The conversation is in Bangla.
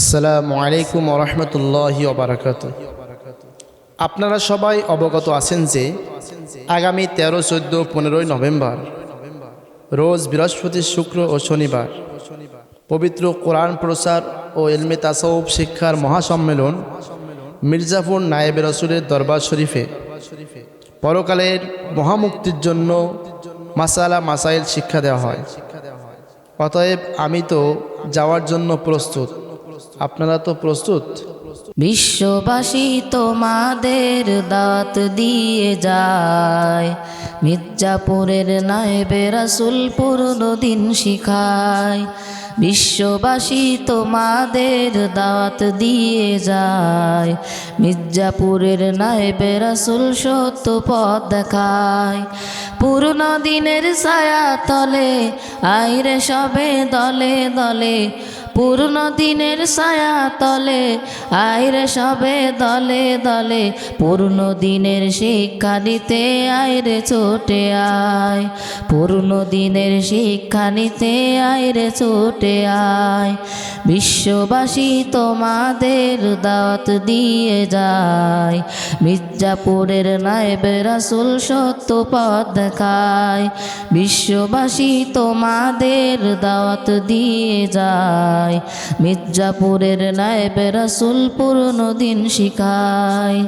আসসালামু আলাইকুম ওরহমতুল্লাহি ওবরাকাত আপনারা সবাই অবগত আছেন যে আগামী তেরো, চোদ্দ, পনেরোই নভেম্বর, রোজ বৃহস্পতি, শুক্র ও শনিবার পবিত্র কোরআন প্রচার ও এলমে তাসাউফ শিক্ষার মহাসম্মেলন মির্জাপুর নায়েব রসুলের দরবার শরীফে। পরকালের মহামুক্তির জন্য মাসালা, মাসাইল শিক্ষা দেওয়া হয়। অতএব আমি তো যাওয়ার জন্য প্রস্তুত। আপনারা তো প্রস্তুত। বিশ্ববাসী তোমাদের দাঁত দিয়ে যায়। মির্জাপুরের নায়েবে রাসুল দিন শিখায়। বিশ্ববাসী তোমাদের দাঁত দিয়ে যায়। মির্জাপুরের নায়েবে রাসুল সত্য পথ দেখায়। পুরনো দিনের ছায়া তলে, আইরে সবে দলে দলে পুরনো দিনের ছায়া তলে আইরে সবে দলে দলে পুরনো দিনের শিক্ষা নিতে আইরে ছোটে আয় পুরনো দিনের শিক্ষা নিতে আইরে ছোটে আয়, বিশ্ববাসী তোমাদের দাওয়াত দিয়ে যায়, মির্জাপুরের নায়েবে রাসুল সত্য পথ দেখায়, বিশ্ববাসী তোমাদের দাওয়াত দিয়ে যায়। মির্জাপুরের নায়েবে রাসুল পুরনো দিন শিখায়।